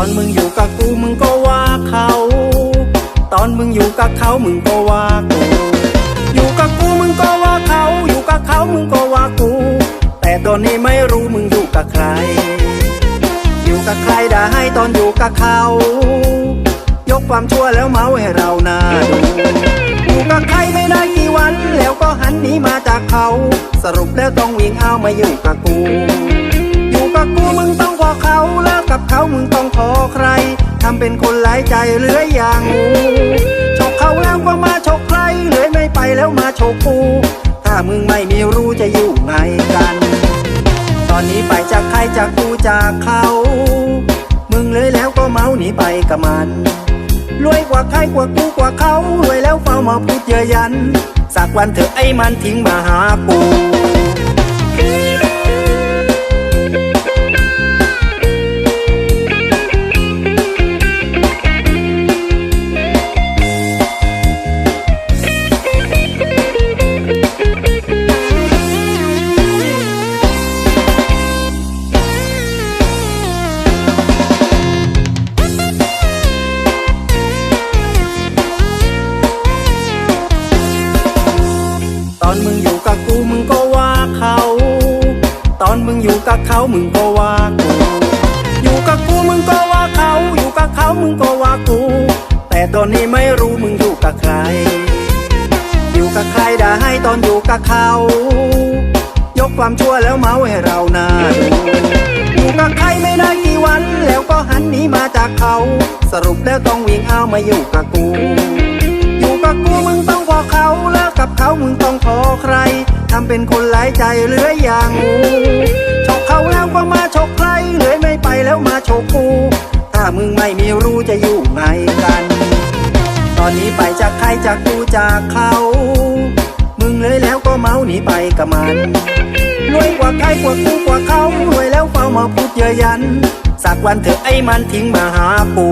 อนมึงอยู่กับกูมึงก็ว่าเขา ตอนมึงอยู่กับเขามึงก็ว่ากู อยู่กับกูมึงก็ว่าเขา อยู่กับเขามึงก็ว่ากู แต่ตอนนี้ไม่รู้มึงอยู่กับใคร อยู่กับใครได้ให้ตอนอยู่กับเขา ยกความชั่วแล้วเมาให้เรานาดูอยู่กับใครไม่ได้กี่วัน แล้วก็หันหนีมาจากเขา สรุปแล้วต้องวิ่งเอามาอยู่กับกู ขอใคร ทำเป็นคนหลายใจเหลืออย่างงูฉกเขาแล้วก็มาฉกใครเลือไม่ไปแล้วมาฉกกู ถ้ามึงไม่มีรู้จะอยู่ไงกัน ตอนนี้ไปจากใครจากกูจากเขา มึงเลยแล้วก็เมาหนีไปกับมันรวยกว่าใครกว่ากูกว่าเขารวยแล้วเฝ้ามาพูดเยอะยัน สักวันเถอะไอ้มันทิ้งมาหากู กับกูมึงก็ว่าเขา ตอนมึงอยู่กับเขามึงก็ว่ากู อยู่กับกูมึงก็ว่าเขา อยู่กับเขามึงก็ว่ากู แต่ตอนนี้ไม่รู้มึงอยู่กับใคร อยู่กับใครได้ให้ตอนอยู่กับเขา ยกความชั่วแล้วเมาให้เรานาดูอยู่กับใครไม่ได้กี่วันแล้วก็หันหนีมาจากเขา สรุปแล้วต้องวิ่งเอามาอยู่กับกู อยู่กับกูมึง เป็นคนหลายใจเหลืออย่างงูฉกเขาแล้วก็มาฉกใครเหลือไม่ไปแล้วมาฉกกูถ้ามึงไม่มีรู้จะอยู่ไงกัน ตอนนี้ไปจากใครจากกูจากเขา มึงเลยแล้วก็เมาหนีไปกับมันรวยกว่าใครกว่ากูกว่าเขารวยแล้วเฝ้ามาพูดเยอะยัน สักวันเถอะไอ้มันทิ้งมาหากู